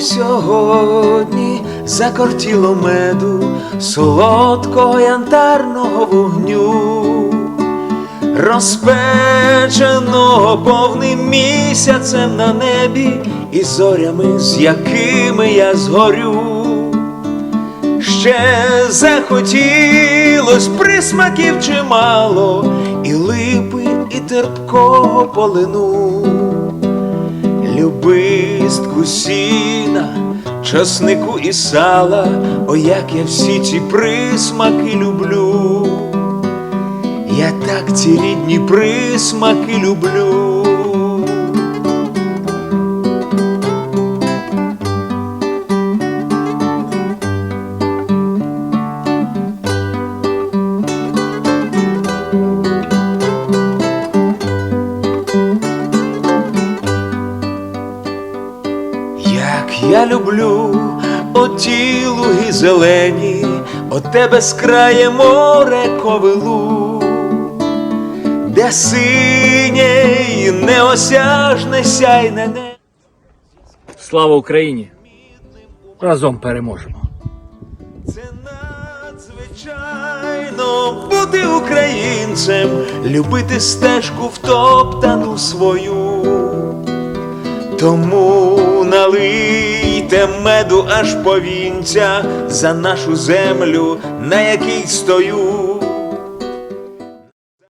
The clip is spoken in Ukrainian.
сьогодні закортіло меду, солодкого янтарного вогню, розпеченого повним місяцем на небі і зорями, з якими я згорю. Ще захотілось присмаків чимало, і липи, і терпкого полину, любистку сіна, часнику і сала, о, як я всі ці присмаки люблю, я так ці рідні присмаки люблю. Як я люблю оті луги зелені, от тебе скрає море ковилу, де синє і неосяжне сяйне небо. Слава Україні! Разом переможемо! Це надзвичайно бути українцем, любити стежку втоптану свою. Тому налийте меду аж повінця за нашу землю, на якій стою.